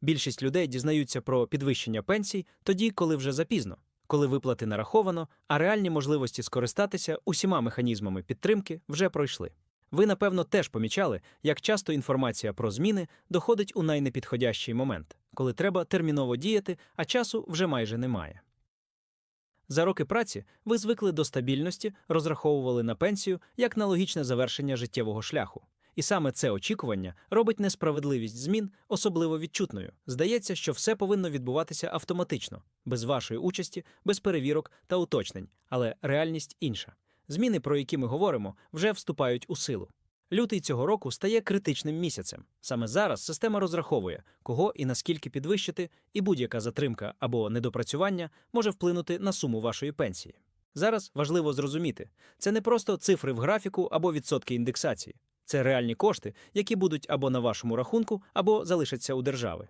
Більшість людей дізнаються про підвищення пенсій тоді, коли вже запізно, коли виплати нараховано, а реальні можливості скористатися усіма механізмами підтримки вже пройшли. Ви, напевно, теж помічали, як часто інформація про зміни доходить у найнепідходящий момент, коли треба терміново діяти, а часу вже майже немає. За роки праці ви звикли до стабільності, розраховували на пенсію як на логічне завершення життєвого шляху. І саме це очікування робить несправедливість змін особливо відчутною. Здається, що все повинно відбуватися автоматично, без вашої участі, без перевірок та уточнень, але реальність інша. Зміни, про які ми говоримо, вже вступають у силу. Лютий цього року стає критичним місяцем. Саме зараз система розраховує, кого і наскільки підвищити, і будь-яка затримка або недопрацювання може вплинути на суму вашої пенсії. Зараз важливо зрозуміти, це не просто цифри в графіку або відсотки індексації. Це реальні кошти, які будуть або на вашому рахунку, або залишаться у держави.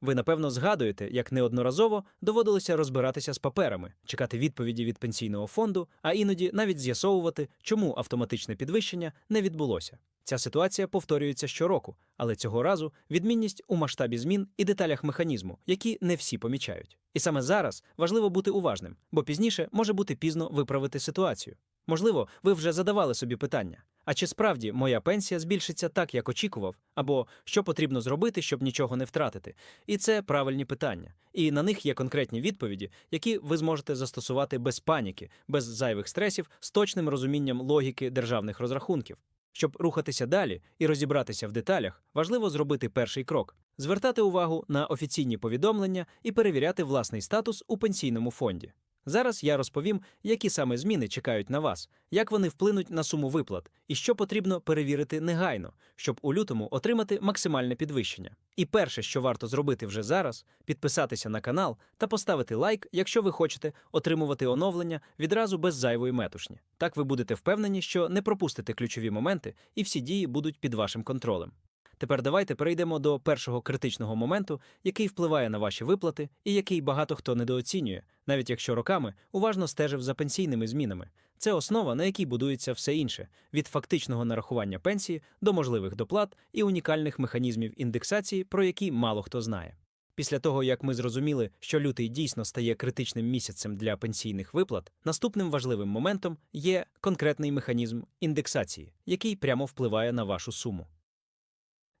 Ви, напевно, згадуєте, як неодноразово доводилося розбиратися з паперами, чекати відповіді від пенсійного фонду, а іноді навіть з'ясовувати, чому автоматичне підвищення не відбулося. Ця ситуація повторюється щороку, але цього разу відмінність у масштабі змін і деталях механізму, які не всі помічають. І саме зараз важливо бути уважним, бо пізніше може бути пізно виправити ситуацію. Можливо, ви вже задавали собі питання: а чи справді моя пенсія збільшиться так, як очікував, або що потрібно зробити, щоб нічого не втратити? І це правильні питання. І на них є конкретні відповіді, які ви зможете застосувати без паніки, без зайвих стресів, з точним розумінням логіки державних розрахунків. Щоб рухатися далі і розібратися в деталях, важливо зробити перший крок звертати увагу на офіційні повідомлення і перевіряти власний статус у пенсійному фонді. Зараз я розповім, які саме зміни чекають на вас, як вони вплинуть на суму виплат, і що потрібно перевірити негайно, щоб у лютому отримати максимальне підвищення. І перше, що варто зробити вже зараз, підписатися на канал та поставити лайк, якщо ви хочете отримувати оновлення відразу без зайвої метушні. Так ви будете впевнені, що не пропустите ключові моменти, і всі дії будуть під вашим контролем. Тепер давайте перейдемо до першого критичного моменту, який впливає на ваші виплати і який багато хто недооцінює, навіть якщо роками уважно стежив за пенсійними змінами. Це основа, на якій будується все інше: від фактичного нарахування пенсії до можливих доплат і унікальних механізмів індексації, про які мало хто знає. Після того, як ми зрозуміли, що лютий дійсно стає критичним місяцем для пенсійних виплат, наступним важливим моментом є конкретний механізм індексації, який прямо впливає на вашу суму.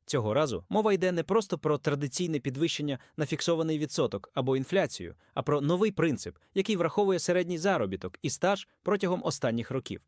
Цього разу мова йде не просто про традиційне підвищення на фіксований відсоток або інфляцію, а про новий принцип, який враховує середній заробіток і стаж протягом останніх років.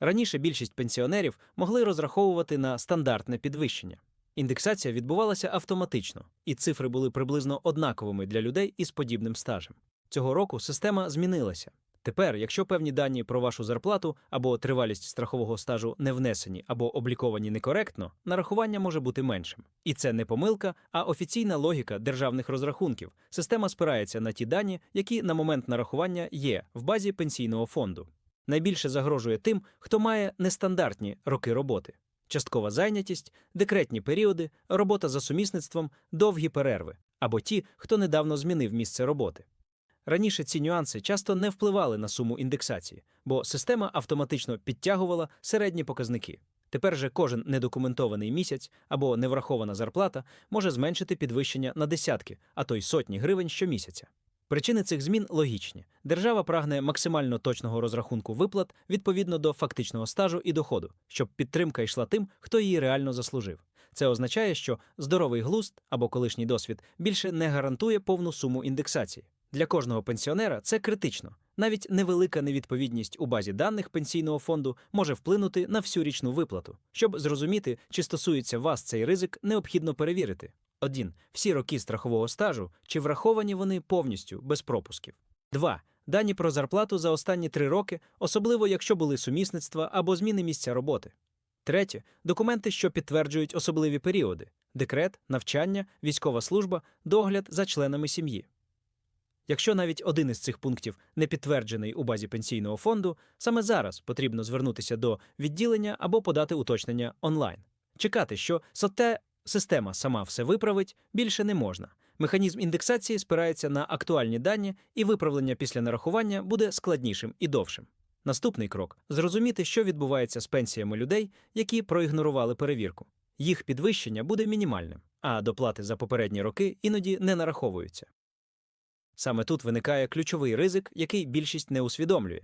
Раніше більшість пенсіонерів могли розраховувати на стандартне підвищення. Індексація відбувалася автоматично, і цифри були приблизно однаковими для людей із подібним стажем. Цього року система змінилася. Тепер, якщо певні дані про вашу зарплату або тривалість страхового стажу не внесені або обліковані некоректно, нарахування може бути меншим. І це не помилка, а офіційна логіка державних розрахунків. Система спирається на ті дані, які на момент нарахування є в базі пенсійного фонду. Найбільше загрожує тим, хто має нестандартні роки роботи. Часткова зайнятість, декретні періоди, робота за сумісництвом, довгі перерви або ті, хто недавно змінив місце роботи. Раніше ці нюанси часто не впливали на суму індексації, бо система автоматично підтягувала середні показники. Тепер же кожен недокументований місяць або неврахована зарплата може зменшити підвищення на десятки, а то й сотні гривень щомісяця. Причини цих змін логічні. Держава прагне максимально точного розрахунку виплат відповідно до фактичного стажу і доходу, щоб підтримка йшла тим, хто її реально заслужив. Це означає, що здоровий глузд або колишній досвід більше не гарантує повну суму індексації. Для кожного пенсіонера це критично. Навіть невелика невідповідність у базі даних пенсійного фонду може вплинути на всю річну виплату. Щоб зрозуміти, чи стосується вас цей ризик, необхідно перевірити. 1. Всі роки страхового стажу, чи враховані вони повністю без пропусків. 2. Дані про зарплату за останні три роки, особливо якщо були сумісництва або зміни місця роботи. Третє документи, що підтверджують особливі періоди: декрет, навчання, військова служба, догляд за членами сім'ї. Якщо навіть один із цих пунктів не підтверджений у базі пенсійного фонду, саме зараз потрібно звернутися до відділення або подати уточнення онлайн. Чекати, що соте система сама все виправить, більше не можна. Механізм індексації спирається на актуальні дані, і виправлення після нарахування буде складнішим і довшим. Наступний крок зрозуміти, що відбувається з пенсіями людей, які проігнорували перевірку. їх підвищення буде мінімальним, а доплати за попередні роки іноді не нараховуються. Саме тут виникає ключовий ризик, який більшість не усвідомлює.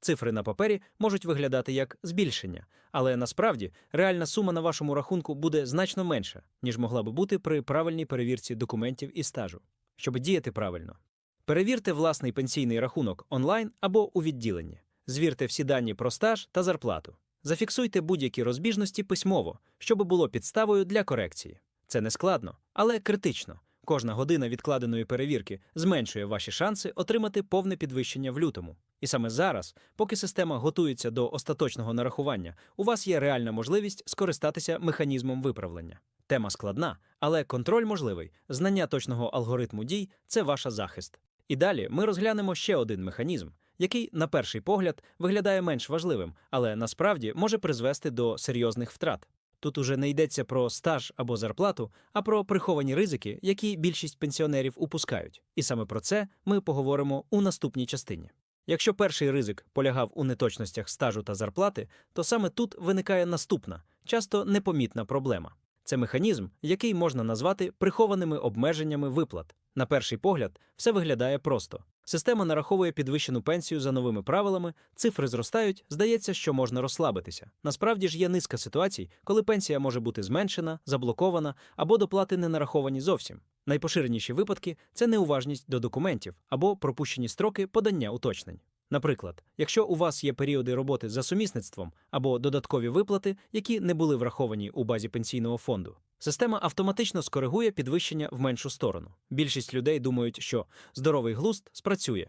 Цифри на папері можуть виглядати як збільшення, але насправді реальна сума на вашому рахунку буде значно менша, ніж могла би бути при правильній перевірці документів і стажу. Щоб діяти правильно, перевірте власний пенсійний рахунок онлайн або у відділенні, звірте всі дані про стаж та зарплату. Зафіксуйте будь-які розбіжності письмово, щоб було підставою для корекції. Це не складно, але критично. Кожна година відкладеної перевірки зменшує ваші шанси отримати повне підвищення в лютому. І саме зараз, поки система готується до остаточного нарахування, у вас є реальна можливість скористатися механізмом виправлення. Тема складна, але контроль можливий. Знання точного алгоритму дій це ваш захист. І далі ми розглянемо ще один механізм, який, на перший погляд, виглядає менш важливим, але насправді може призвести до серйозних втрат. Тут уже не йдеться про стаж або зарплату, а про приховані ризики, які більшість пенсіонерів упускають. І саме про це ми поговоримо у наступній частині. Якщо перший ризик полягав у неточностях стажу та зарплати, то саме тут виникає наступна, часто непомітна проблема. Це механізм, який можна назвати прихованими обмеженнями виплат. На перший погляд, все виглядає просто. Система нараховує підвищену пенсію за новими правилами, цифри зростають, здається, що можна розслабитися. Насправді ж є низка ситуацій, коли пенсія може бути зменшена, заблокована або доплати не нараховані зовсім. Найпоширеніші випадки це неуважність до документів або пропущені строки подання уточнень. Наприклад, якщо у вас є періоди роботи за сумісництвом або додаткові виплати, які не були враховані у базі пенсійного фонду, система автоматично скоригує підвищення в меншу сторону. Більшість людей думають, що здоровий глузд спрацює.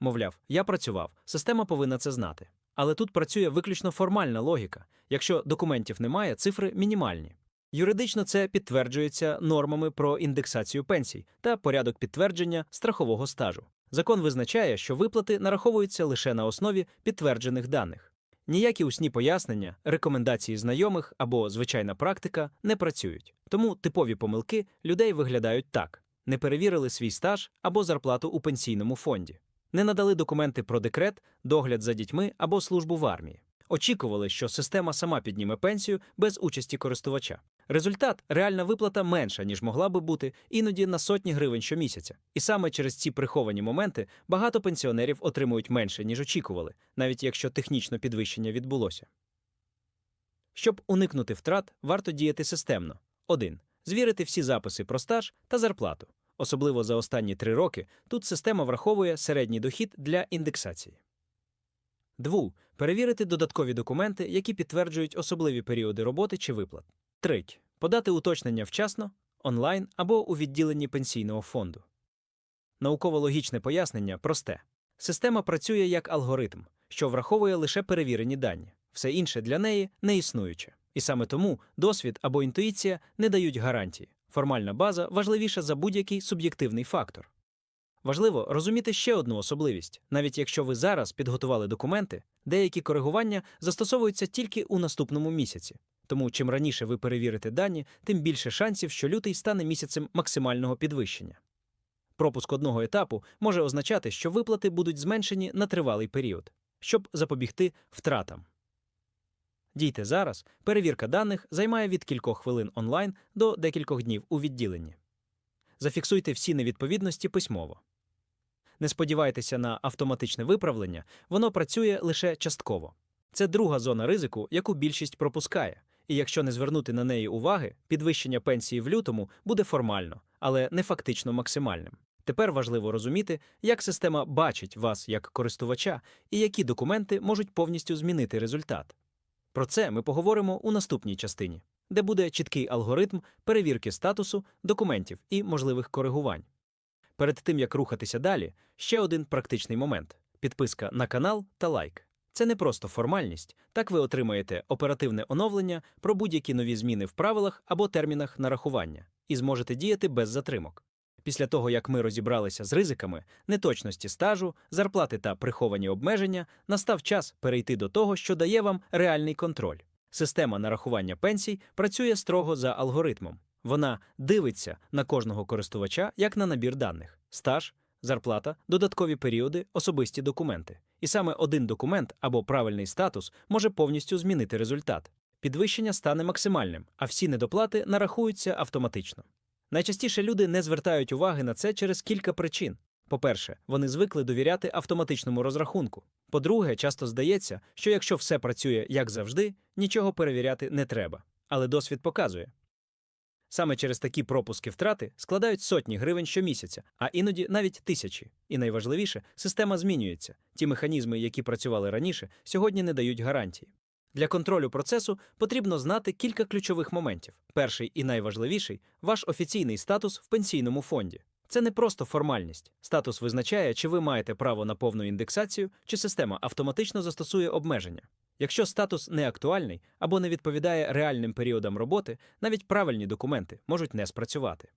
Мовляв, я працював, система повинна це знати. Але тут працює виключно формальна логіка. Якщо документів немає, цифри мінімальні. Юридично це підтверджується нормами про індексацію пенсій та порядок підтвердження страхового стажу. Закон визначає, що виплати нараховуються лише на основі підтверджених даних. Ніякі усні пояснення, рекомендації знайомих або звичайна практика не працюють. Тому типові помилки людей виглядають так: не перевірили свій стаж або зарплату у пенсійному фонді, не надали документи про декрет, догляд за дітьми або службу в армії. Очікували, що система сама підніме пенсію без участі користувача. Результат реальна виплата менша, ніж могла би бути, іноді на сотні гривень щомісяця. І саме через ці приховані моменти багато пенсіонерів отримують менше, ніж очікували, навіть якщо технічно підвищення відбулося. Щоб уникнути втрат, варто діяти системно. 1. Звірити всі записи про стаж та зарплату. Особливо за останні три роки тут система враховує середній дохід для індексації. 2. Перевірити додаткові документи, які підтверджують особливі періоди роботи чи виплат. 3. Подати уточнення вчасно, онлайн або у відділенні пенсійного фонду. Науково-логічне пояснення просте. Система працює як алгоритм, що враховує лише перевірені дані, все інше для неї не існуюче. І саме тому досвід або інтуїція не дають гарантії. Формальна база важливіша за будь-який суб'єктивний фактор. Важливо розуміти ще одну особливість: навіть якщо ви зараз підготували документи, деякі коригування застосовуються тільки у наступному місяці. Тому чим раніше ви перевірите дані, тим більше шансів, що лютий стане місяцем максимального підвищення. Пропуск одного етапу може означати, що виплати будуть зменшені на тривалий період, щоб запобігти втратам. Дійте зараз, перевірка даних займає від кількох хвилин онлайн до декількох днів у відділенні. Зафіксуйте всі невідповідності письмово. Не сподівайтеся на автоматичне виправлення, воно працює лише частково. Це друга зона ризику, яку більшість пропускає. І якщо не звернути на неї уваги, підвищення пенсії в лютому буде формально, але не фактично максимальним. Тепер важливо розуміти, як система бачить вас як користувача і які документи можуть повністю змінити результат. Про це ми поговоримо у наступній частині, де буде чіткий алгоритм перевірки статусу, документів і можливих коригувань. Перед тим як рухатися далі, ще один практичний момент: підписка на канал та лайк. Це не просто формальність, так ви отримаєте оперативне оновлення про будь-які нові зміни в правилах або термінах нарахування і зможете діяти без затримок. Після того, як ми розібралися з ризиками, неточності стажу, зарплати та приховані обмеження, настав час перейти до того, що дає вам реальний контроль. Система нарахування пенсій працює строго за алгоритмом. Вона дивиться на кожного користувача як на набір даних: стаж, зарплата, додаткові періоди, особисті документи. І саме один документ або правильний статус може повністю змінити результат. підвищення стане максимальним, а всі недоплати нарахуються автоматично. Найчастіше люди не звертають уваги на це через кілька причин. По-перше, вони звикли довіряти автоматичному розрахунку. По-друге, часто здається, що якщо все працює як завжди, нічого перевіряти не треба. Але досвід показує. Саме через такі пропуски втрати складають сотні гривень щомісяця, а іноді навіть тисячі. І найважливіше, система змінюється. Ті механізми, які працювали раніше, сьогодні не дають гарантії. Для контролю процесу потрібно знати кілька ключових моментів. Перший і найважливіший ваш офіційний статус в пенсійному фонді. Це не просто формальність. Статус визначає, чи ви маєте право на повну індексацію, чи система автоматично застосує обмеження. Якщо статус не актуальний або не відповідає реальним періодам роботи, навіть правильні документи можуть не спрацювати.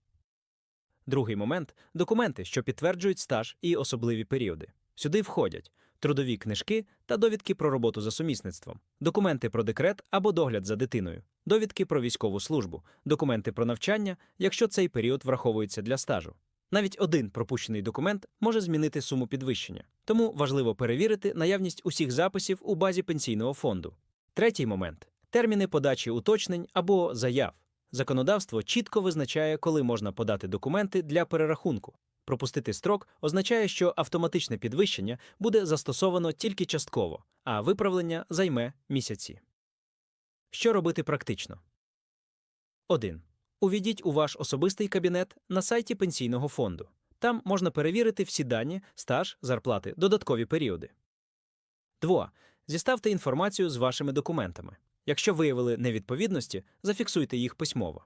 Другий момент документи, що підтверджують стаж і особливі періоди. Сюди входять трудові книжки та довідки про роботу за сумісництвом, документи про декрет або догляд за дитиною, довідки про військову службу, документи про навчання, якщо цей період враховується для стажу. Навіть один пропущений документ може змінити суму підвищення, тому важливо перевірити наявність усіх записів у базі пенсійного фонду. Третій момент терміни подачі уточнень або заяв. Законодавство чітко визначає, коли можна подати документи для перерахунку. Пропустити строк означає, що автоматичне підвищення буде застосовано тільки частково, а виправлення займе місяці. Що робити практично? 1. Увійдіть у ваш особистий кабінет на сайті пенсійного фонду. Там можна перевірити всі дані, стаж, зарплати, додаткові періоди. 2. Зіставте інформацію з вашими документами. Якщо виявили невідповідності, зафіксуйте їх письмово.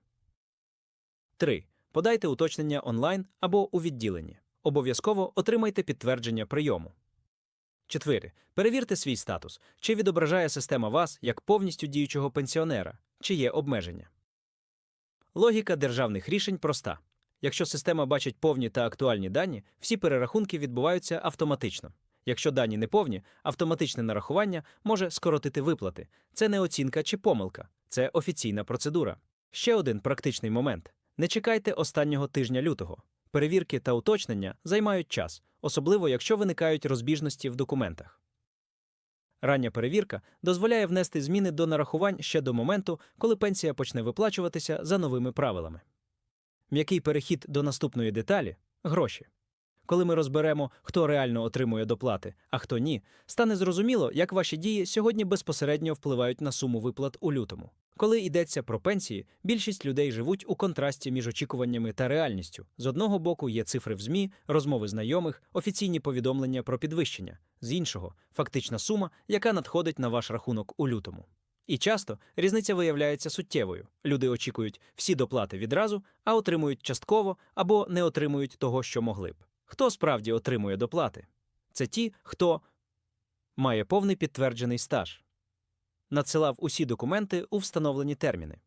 3. Подайте уточнення онлайн або у відділенні. Обов'язково отримайте підтвердження прийому. 4. Перевірте свій статус, чи відображає система вас як повністю діючого пенсіонера, чи є обмеження. Логіка державних рішень проста. Якщо система бачить повні та актуальні дані, всі перерахунки відбуваються автоматично. Якщо дані не повні, автоматичне нарахування може скоротити виплати. Це не оцінка чи помилка, це офіційна процедура. Ще один практичний момент: не чекайте останнього тижня лютого. Перевірки та уточнення займають час, особливо якщо виникають розбіжності в документах. Рання перевірка дозволяє внести зміни до нарахувань ще до моменту, коли пенсія почне виплачуватися за новими правилами. М'який перехід до наступної деталі гроші. Коли ми розберемо, хто реально отримує доплати, а хто ні, стане зрозуміло, як ваші дії сьогодні безпосередньо впливають на суму виплат у лютому. Коли йдеться про пенсії, більшість людей живуть у контрасті між очікуваннями та реальністю. З одного боку є цифри в ЗМІ, розмови знайомих, офіційні повідомлення про підвищення, з іншого фактична сума, яка надходить на ваш рахунок у лютому. І часто різниця виявляється суттєвою. Люди очікують всі доплати відразу, а отримують частково або не отримують того, що могли б. Хто справді отримує доплати? Це ті, хто має повний підтверджений стаж, надсилав усі документи у встановлені терміни.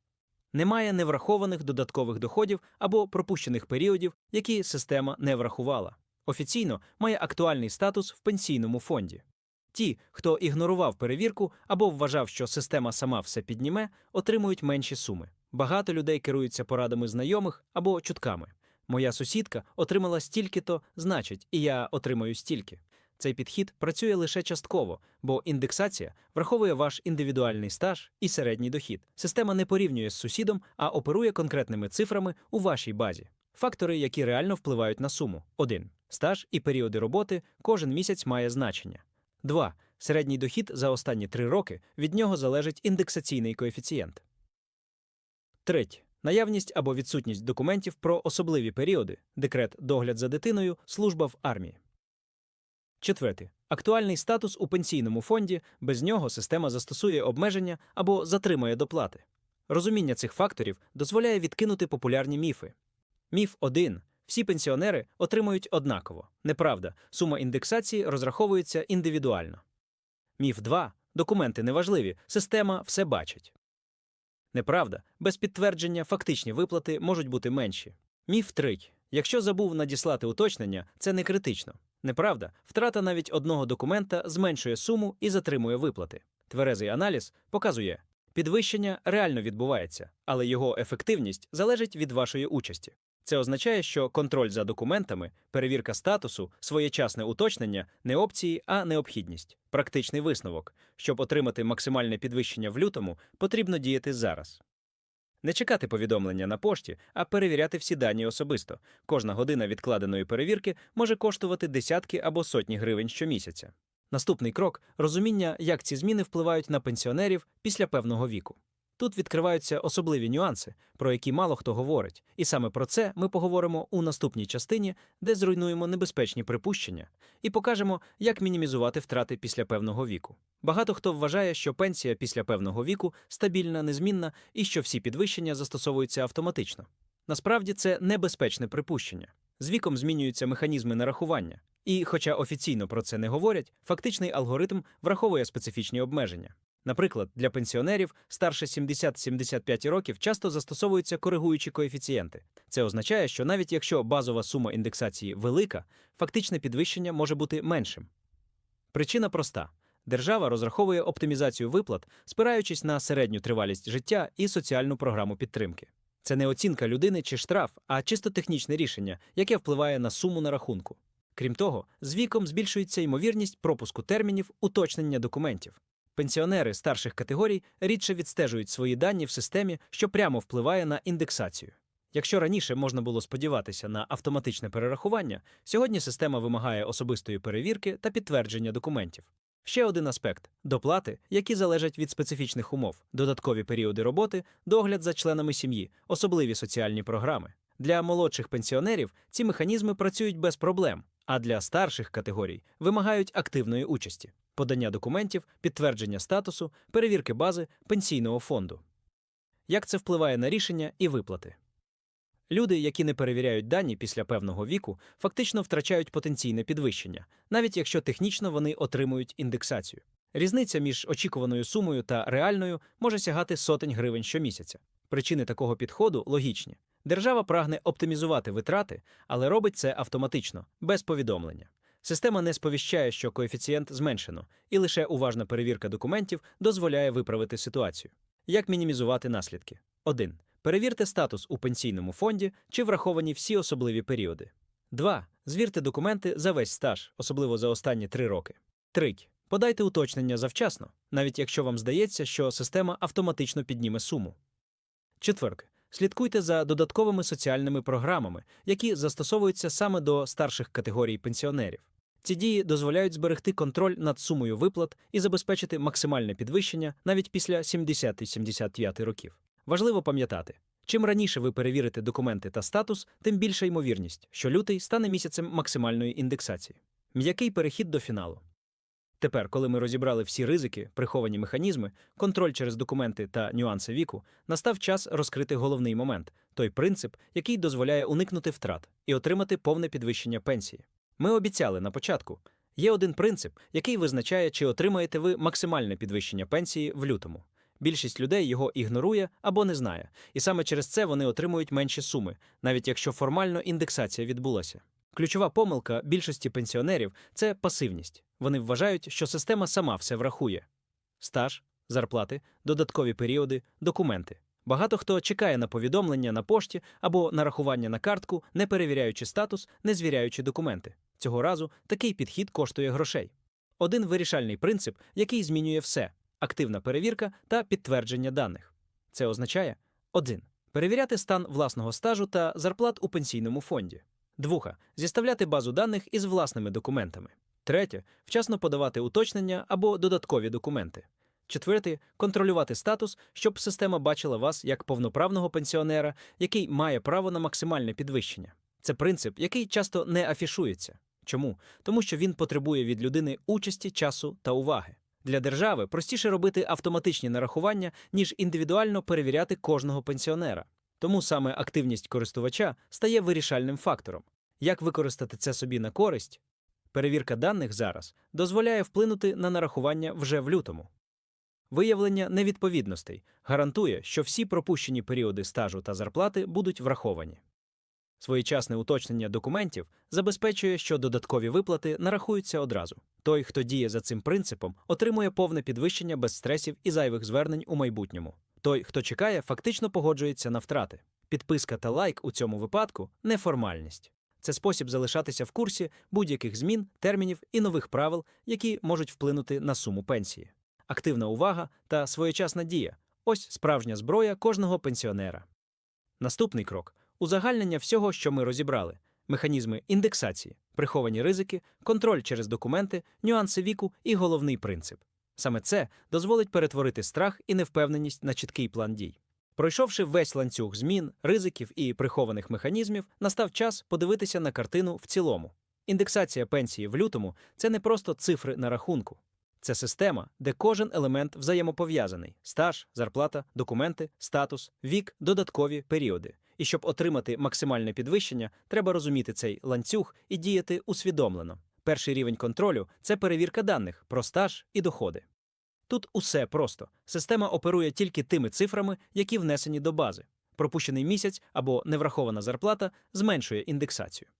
Немає неврахованих додаткових доходів або пропущених періодів, які система не врахувала. Офіційно має актуальний статус в пенсійному фонді. Ті, хто ігнорував перевірку або вважав, що система сама все підніме, отримують менші суми. Багато людей керуються порадами знайомих або чутками. Моя сусідка отримала стільки-то, значить, і я отримаю стільки. Цей підхід працює лише частково, бо індексація враховує ваш індивідуальний стаж і середній дохід. Система не порівнює з сусідом, а оперує конкретними цифрами у вашій базі. Фактори, які реально впливають на суму: 1. Стаж і періоди роботи кожен місяць має значення. 2. Середній дохід за останні 3 роки від нього залежить індексаційний коефіцієнт. 3. Наявність або відсутність документів про особливі періоди, декрет, догляд за дитиною, служба в армії. Четверте. Актуальний статус у пенсійному фонді, без нього система застосує обмеження або затримує доплати. Розуміння цих факторів дозволяє відкинути популярні міфи. Міф 1. Всі пенсіонери отримують однаково. Неправда, сума індексації розраховується індивідуально. Міф 2. Документи неважливі, система все бачить. Неправда, без підтвердження фактичні виплати можуть бути менші. Міф 3. Якщо забув надіслати уточнення, це не критично. Неправда, втрата навіть одного документа зменшує суму і затримує виплати. Тверезий аналіз показує, підвищення реально відбувається, але його ефективність залежить від вашої участі. Це означає, що контроль за документами, перевірка статусу, своєчасне уточнення не опції, а необхідність. Практичний висновок. Щоб отримати максимальне підвищення в лютому, потрібно діяти зараз. Не чекати повідомлення на пошті, а перевіряти всі дані особисто. Кожна година відкладеної перевірки може коштувати десятки або сотні гривень щомісяця. Наступний крок розуміння, як ці зміни впливають на пенсіонерів після певного віку. Тут відкриваються особливі нюанси, про які мало хто говорить, і саме про це ми поговоримо у наступній частині, де зруйнуємо небезпечні припущення, і покажемо, як мінімізувати втрати після певного віку. Багато хто вважає, що пенсія після певного віку стабільна, незмінна і що всі підвищення застосовуються автоматично. Насправді це небезпечне припущення. З віком змінюються механізми нарахування. І, хоча офіційно про це не говорять, фактичний алгоритм враховує специфічні обмеження. Наприклад, для пенсіонерів старше 70-75 років часто застосовуються коригуючі коефіцієнти. Це означає, що навіть якщо базова сума індексації велика, фактичне підвищення може бути меншим. Причина проста: держава розраховує оптимізацію виплат, спираючись на середню тривалість життя і соціальну програму підтримки. Це не оцінка людини чи штраф, а чисто технічне рішення, яке впливає на суму на рахунку. Крім того, з віком збільшується ймовірність пропуску термінів уточнення документів. Пенсіонери старших категорій рідше відстежують свої дані в системі, що прямо впливає на індексацію. Якщо раніше можна було сподіватися на автоматичне перерахування, сьогодні система вимагає особистої перевірки та підтвердження документів. Ще один аспект доплати, які залежать від специфічних умов, додаткові періоди роботи, догляд за членами сім'ї, особливі соціальні програми. Для молодших пенсіонерів ці механізми працюють без проблем, а для старших категорій вимагають активної участі подання документів, підтвердження статусу, перевірки бази пенсійного фонду. Як це впливає на рішення і виплати? Люди, які не перевіряють дані після певного віку, фактично втрачають потенційне підвищення, навіть якщо технічно вони отримують індексацію. Різниця між очікуваною сумою та реальною може сягати сотень гривень щомісяця. Причини такого підходу логічні. Держава прагне оптимізувати витрати, але робить це автоматично, без повідомлення. Система не сповіщає, що коефіцієнт зменшено, і лише уважна перевірка документів дозволяє виправити ситуацію. Як мінімізувати наслідки? 1. Перевірте статус у пенсійному фонді, чи враховані всі особливі періоди. 2. Звірте документи за весь стаж, особливо за останні 3 роки. 3. Подайте уточнення завчасно, навіть якщо вам здається, що система автоматично підніме суму. Четверке. Слідкуйте за додатковими соціальними програмами, які застосовуються саме до старших категорій пенсіонерів. Ці дії дозволяють зберегти контроль над сумою виплат і забезпечити максимальне підвищення навіть після 70-75 років. Важливо пам'ятати, чим раніше ви перевірите документи та статус, тим більша ймовірність, що лютий стане місяцем максимальної індексації. М'який перехід до фіналу. Тепер, коли ми розібрали всі ризики, приховані механізми, контроль через документи та нюанси віку, настав час розкрити головний момент той принцип, який дозволяє уникнути втрат і отримати повне підвищення пенсії. Ми обіцяли на початку. Є один принцип, який визначає, чи отримаєте ви максимальне підвищення пенсії в лютому. Більшість людей його ігнорує або не знає, і саме через це вони отримують менші суми, навіть якщо формально індексація відбулася. Ключова помилка більшості пенсіонерів це пасивність. Вони вважають, що система сама все врахує: стаж, зарплати, додаткові періоди, документи. Багато хто чекає на повідомлення на пошті або нарахування на картку, не перевіряючи статус, не звіряючи документи. Цього разу такий підхід коштує грошей. Один вирішальний принцип, який змінює все активна перевірка та підтвердження даних. Це означає 1. Перевіряти стан власного стажу та зарплат у пенсійному фонді. Двуха зіставляти базу даних із власними документами. Третє вчасно подавати уточнення або додаткові документи. Четверте контролювати статус, щоб система бачила вас як повноправного пенсіонера, який має право на максимальне підвищення. Це принцип, який часто не афішується. Чому? Тому що він потребує від людини участі, часу та уваги. Для держави простіше робити автоматичні нарахування, ніж індивідуально перевіряти кожного пенсіонера. Тому саме активність користувача стає вирішальним фактором. Як використати це собі на користь? Перевірка даних зараз дозволяє вплинути на нарахування вже в лютому. Виявлення невідповідностей гарантує, що всі пропущені періоди стажу та зарплати будуть враховані. Своєчасне уточнення документів забезпечує, що додаткові виплати нарахуються одразу. Той, хто діє за цим принципом, отримує повне підвищення без стресів і зайвих звернень у майбутньому. Той, хто чекає, фактично погоджується на втрати. Підписка та лайк у цьому випадку неформальність. Це спосіб залишатися в курсі будь-яких змін, термінів і нових правил, які можуть вплинути на суму пенсії. Активна увага та своєчасна дія ось справжня зброя кожного пенсіонера. Наступний крок узагальнення всього, що ми розібрали: механізми індексації, приховані ризики, контроль через документи, нюанси віку і головний принцип. Саме це дозволить перетворити страх і невпевненість на чіткий план дій. Пройшовши весь ланцюг змін, ризиків і прихованих механізмів, настав час подивитися на картину в цілому. Індексація пенсії в лютому це не просто цифри на рахунку. Це система, де кожен елемент взаємопов'язаний: стаж, зарплата, документи, статус, вік, додаткові періоди. І щоб отримати максимальне підвищення, треба розуміти цей ланцюг і діяти усвідомлено. Перший рівень контролю це перевірка даних про стаж і доходи. Тут усе просто. Система оперує тільки тими цифрами, які внесені до бази. Пропущений місяць або неврахована зарплата зменшує індексацію.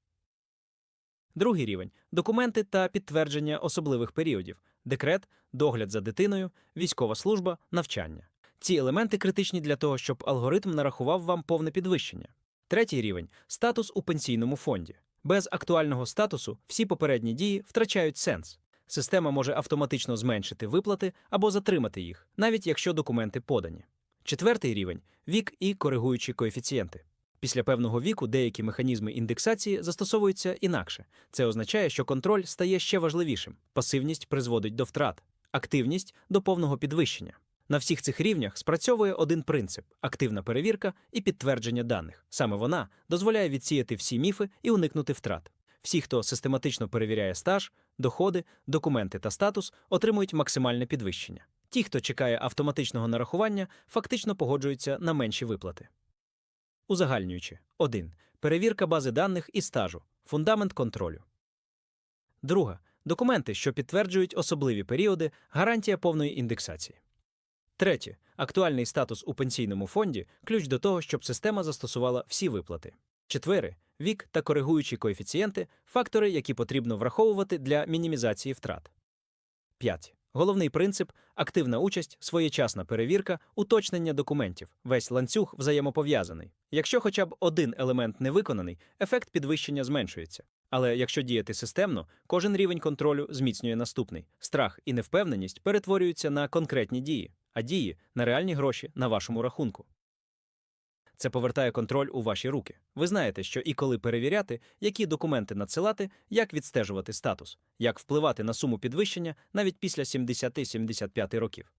Другий рівень документи та підтвердження особливих періодів, декрет, догляд за дитиною, військова служба, навчання. Ці елементи критичні для того, щоб алгоритм нарахував вам повне підвищення. Третій рівень статус у пенсійному фонді. Без актуального статусу всі попередні дії втрачають сенс. Система може автоматично зменшити виплати або затримати їх, навіть якщо документи подані. Четвертий рівень вік і коригуючі коефіцієнти. Після певного віку деякі механізми індексації застосовуються інакше. Це означає, що контроль стає ще важливішим. Пасивність призводить до втрат, активність до повного підвищення. На всіх цих рівнях спрацьовує один принцип активна перевірка і підтвердження даних. Саме вона дозволяє відсіяти всі міфи і уникнути втрат. Всі, хто систематично перевіряє стаж, доходи, документи та статус, отримують максимальне підвищення. Ті, хто чекає автоматичного нарахування, фактично погоджуються на менші виплати. Узагальнюючи 1. Перевірка бази даних і стажу. Фундамент контролю. Друга. Документи, що підтверджують особливі періоди, гарантія повної індексації. Третє. Актуальний статус у пенсійному фонді ключ до того, щоб система застосувала всі виплати. Четвере. Вік та коригуючі коефіцієнти фактори, які потрібно враховувати для мінімізації втрат. 5. Головний принцип активна участь, своєчасна перевірка, уточнення документів. Весь ланцюг взаємопов'язаний. Якщо хоча б один елемент не виконаний, ефект підвищення зменшується. Але якщо діяти системно, кожен рівень контролю зміцнює наступний. Страх і невпевненість перетворюються на конкретні дії, а дії на реальні гроші на вашому рахунку. Це повертає контроль у ваші руки. Ви знаєте, що і коли перевіряти, які документи надсилати, як відстежувати статус, як впливати на суму підвищення навіть після 70-75 років.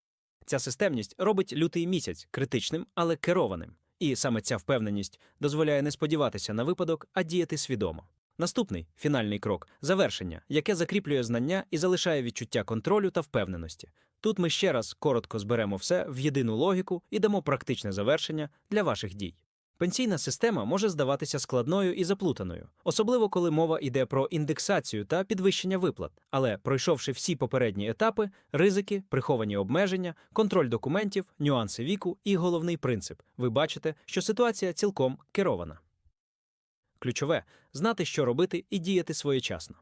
Ця системність робить лютий місяць критичним, але керованим. І саме ця впевненість дозволяє не сподіватися на випадок, а діяти свідомо. Наступний фінальний крок завершення, яке закріплює знання і залишає відчуття контролю та впевненості. Тут ми ще раз коротко зберемо все в єдину логіку і дамо практичне завершення для ваших дій. Пенсійна система може здаватися складною і заплутаною, особливо коли мова йде про індексацію та підвищення виплат. Але пройшовши всі попередні етапи, ризики, приховані обмеження, контроль документів, нюанси віку і головний принцип, ви бачите, що ситуація цілком керована. Ключове знати, що робити, і діяти своєчасно.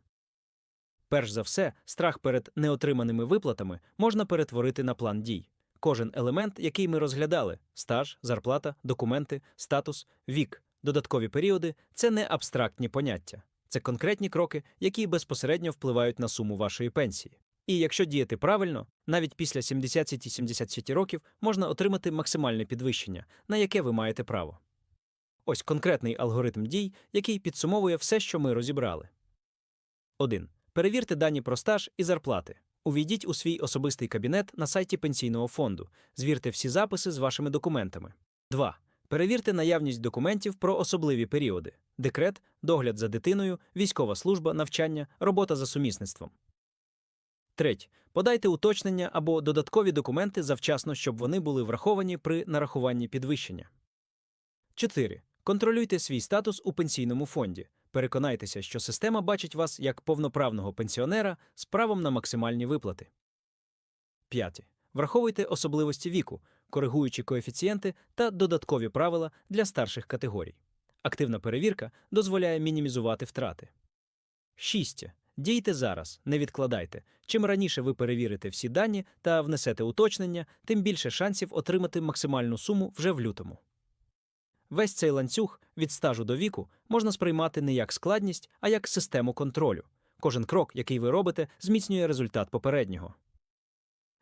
Перш за все, страх перед неотриманими виплатами можна перетворити на план дій. Кожен елемент, який ми розглядали стаж, зарплата, документи, статус, вік, додаткові періоди це не абстрактні поняття, це конкретні кроки, які безпосередньо впливають на суму вашої пенсії. І якщо діяти правильно, навіть після 70-70 років можна отримати максимальне підвищення, на яке ви маєте право. Ось конкретний алгоритм дій, який підсумовує все, що ми розібрали. 1. Перевірте дані про стаж і зарплати. Увійдіть у свій особистий кабінет на сайті пенсійного фонду. Звірте всі записи з вашими документами. 2. Перевірте наявність документів про особливі періоди: декрет, догляд за дитиною, військова служба, навчання, робота за сумісництвом. 3. Подайте уточнення або додаткові документи завчасно, щоб вони були враховані при нарахуванні підвищення. 4. Контролюйте свій статус у пенсійному фонді. Переконайтеся, що система бачить вас як повноправного пенсіонера з правом на максимальні виплати. 5. Враховуйте особливості віку, коригуючи коефіцієнти та додаткові правила для старших категорій. Активна перевірка дозволяє мінімізувати втрати. 6. Дійте зараз, не відкладайте. Чим раніше ви перевірите всі дані та внесете уточнення, тим більше шансів отримати максимальну суму вже в лютому. Весь цей ланцюг від стажу до віку можна сприймати не як складність, а як систему контролю. Кожен крок, який ви робите, зміцнює результат попереднього.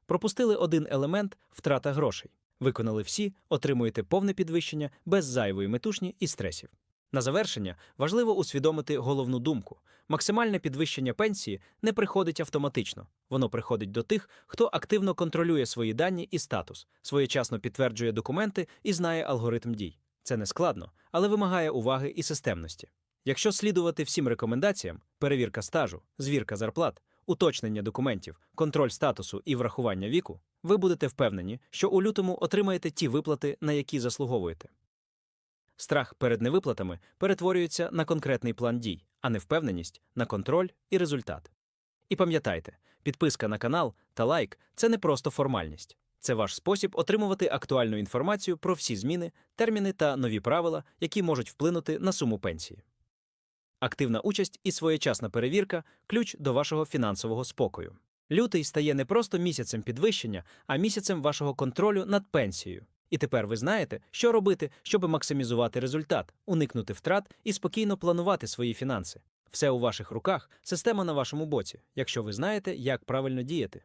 Пропустили один елемент втрата грошей. Виконали всі, отримуєте повне підвищення без зайвої метушні і стресів. На завершення важливо усвідомити головну думку: максимальне підвищення пенсії не приходить автоматично. Воно приходить до тих, хто активно контролює свої дані і статус, своєчасно підтверджує документи і знає алгоритм дій. Це не складно, але вимагає уваги і системності. Якщо слідувати всім рекомендаціям перевірка стажу, звірка зарплат, уточнення документів, контроль статусу і врахування віку, ви будете впевнені, що у лютому отримаєте ті виплати, на які заслуговуєте. Страх перед невиплатами перетворюється на конкретний план дій, а невпевненість на контроль і результат. І пам'ятайте, підписка на канал та лайк це не просто формальність. Це ваш спосіб отримувати актуальну інформацію про всі зміни, терміни та нові правила, які можуть вплинути на суму пенсії. Активна участь і своєчасна перевірка ключ до вашого фінансового спокою. Лютий стає не просто місяцем підвищення, а місяцем вашого контролю над пенсією. І тепер ви знаєте, що робити, щоб максимізувати результат, уникнути втрат і спокійно планувати свої фінанси. Все у ваших руках, система на вашому боці, якщо ви знаєте, як правильно діяти.